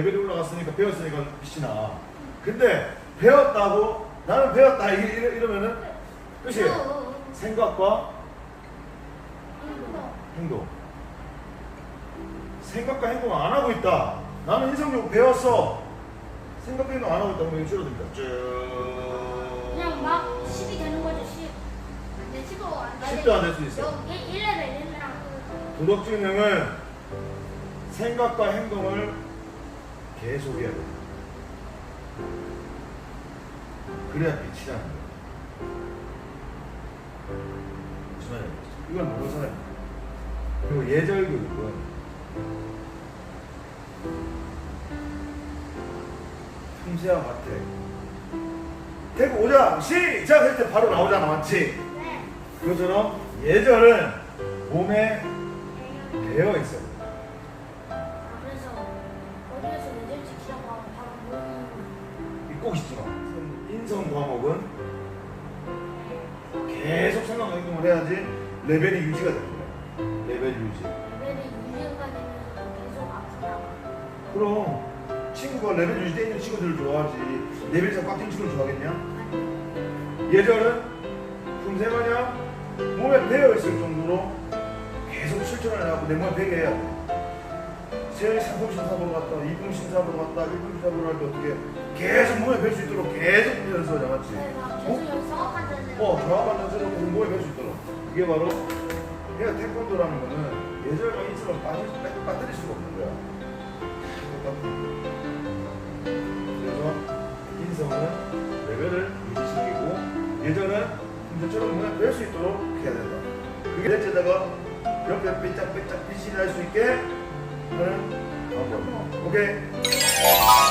레벨이 올라갔으니까 배웠으니까 빛이 나. 근데 배웠다고 나는 배웠다 이- 이러- 이러면은 끝이 생각과 행동. 생각과 행동 안 하고 있다. 나는 인성교육 배웠어. 생각과 행동 안 하고 있다. 그러면 줄어듭니다. 쭉. 그냥 막 10이 되는 거죠 10 근데 15안 돼. 10도 안 될 수 있어. 여- 일- 1레벨 1레벨 도덕증명은 생각과 행동을 계속 해야 돼. 그래야 빛이 나는 거야. 무슨 말이야? 이걸 모르는 사람이 그리고 예절 교육은 품새와 같아. 대구 오자 시작 할 때 바로 나오잖아 맞지? 네 그것처럼 예절은 몸에 배어 있어요. 꼭 마. 인성 과목은 계속 생각과 행동을 해야지 레벨이 유지가 되는 거야. 레벨 유지. 레벨이 유지가 되면서 계속 아프다고 그럼 친구가 레벨 유지되어 있는 친구들을 좋아하지. 레벨이 꽉찬 친구를 좋아하겠냐? 예절은 품새마냥 몸에 배어 있을 정도로 계속 실천을 하고 내 몸에 배게 해야 돼. 세영이 상품 심사 보러 갔다, 이품 심사 보러 갔다, 일품 심사 보러 갈때 어떻게 계속 몸에 뵐 수 있도록 계속 훈련해서 잡았지. 내가 계속 성악한다는 어, 정확한 단체로 공부에 뵐 수 있도록. 그게 바로 내가 태권도라는 거는 예절과 인성을 빠질, 빠- 빠뜨릴 수가 없는 거야. 그래서 인성은 레벨을 유지시키고 예절은 문제처럼 문에 뺄수 있도록 해야 된다. 그게 넷째다가 옆에 삐짝삐짝 빛이 날 수 있게 방법. 오케이?